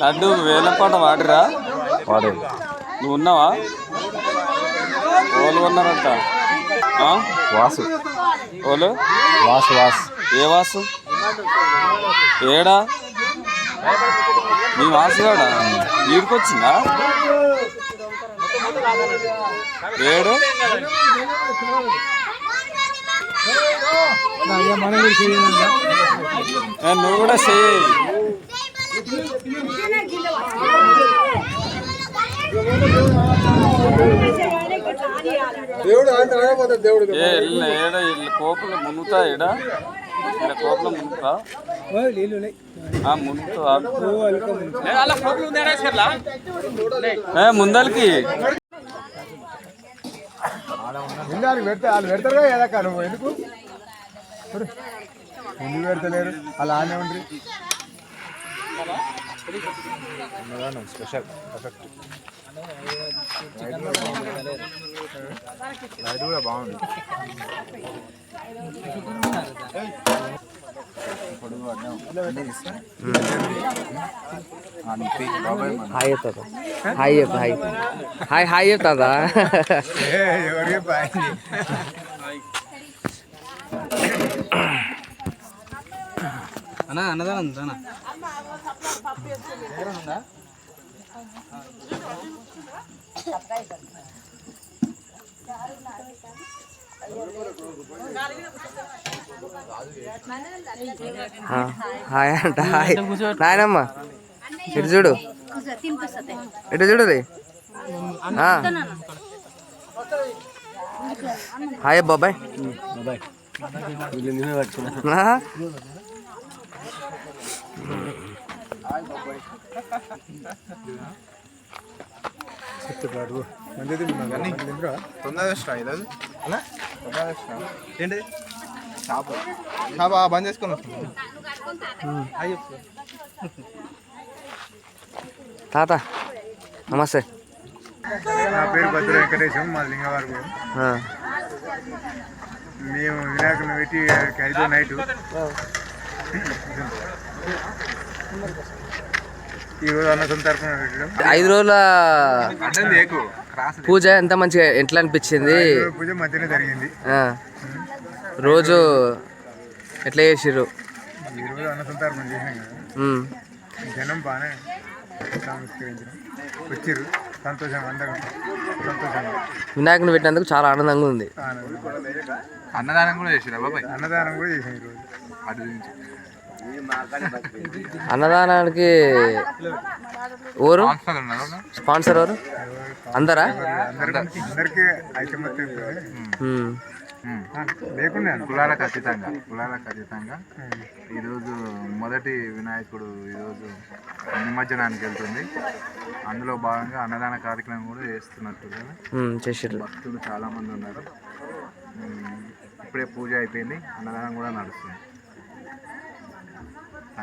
లడ్డు వేలం పాట వాడిరా వాడేది నువ్వు ఉన్నావా? ఓలు ఉన్నారంట? వాసు. ఓలు? వాసు వాసు. ఏ వాసు? ఏడా? నీ వాసు కాడా ఈడికొచ్చిందా? ఏడు? నువ్వు కూడా ఏ ఇల్ల ఏడ కోపల మునుగుతా ఏడ ఇలా కోపల మునుగుతా? ఆ, మునుగుతా. ముందలకి. వాళ్ళు పెడతా వాళ్ళు పెడతారు నువ్వు? ఎందుకు. ఎందుకు పెడతలేరు. అలా ఆనే ఉండ్రి. స్పెషల్ పర్ఫెక్ట్ లైట్ కూడా బాగుంది. హాయ్ చెప్తా హాయ్ హాయ్ హాయ్ హాయ్ ఏ, ఎవరికి అన్నా అన్నదానం అన్న? హాయ్ అంట హాయ్. నాయనమ్మ ఇటు చూడు. ఇటు చూడు రే. హాయ్ బాబాయ్ ఆ? చెప్తాడు ఇష్టం ఏంటి షాప్ షాప్ బంద్ చేసుకొని వస్తుంది అయ్యో తాత నమస్తే. నా పేరు భద్ర వెంకటేశం మా లింగవారు. మేము వినాయకుని పెట్టి ఐదో నైట్. ఐదు రోజుల పూజ ఎంత మంచిగా ఎట్లా అనిపించింది? ఈరోజు పూజ మంచిగానే జరిగింది. ఆ. రోజు ఎట్లా చేసిర్రు? చేసినాం. జనం బాగానే వచ్చిర్రు. వినాయకుని పెట్టినందుకు చాలా ఆనందంగా ఉంది. అన్నదానం కూడా చేసిరా బాబాయ్? అన్నదానం కూడా చేసాం ఈరోజు అటు అన్నదానానికి ఊరు? ఉన్నారు స్పాన్సర్ ఎవరు? అందరా. లేకుండా కులాలకు అతీతంగా కులాలకు అతీతంగా. ఈరోజు మొదటి వినాయకుడు ఈరోజు నిమజ్జనానికి వెళ్తుంది. అందులో భాగంగా అన్నదాన కార్యక్రమం కూడా చేస్తున్నట్టు చేసిర్రు. భక్తులు చాలామంది ఉన్నారు. ఉమ్, ఇప్పుడే పూజ అయిపోయింది. అన్నదానం కూడా నడుస్తుంది.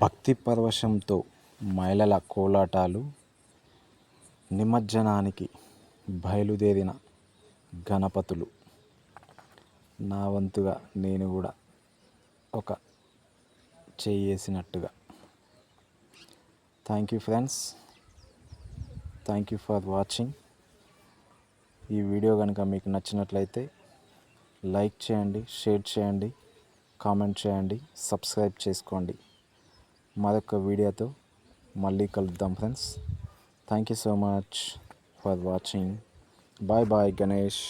భక్తి పరవశంతో మహిళల కోలాటాలు నిమజ్జనానికి బయలుదేరిన గణపతులు. నా వంతుగా నేను కూడా ఒక చేసినట్టుగా thank you friends thank you for watching ఈ వీడియో కనుక మీకు నచ్చినట్లయితే లైక్ చేయండి షేర్ చేయండి కామెంట్ చేయండి సబ్స్క్రైబ్ చేసుకోండి. మరొక వీడియోతో మళ్ళీ కలుద్దాం friends. Thank you so much for watching bye bye Ganesh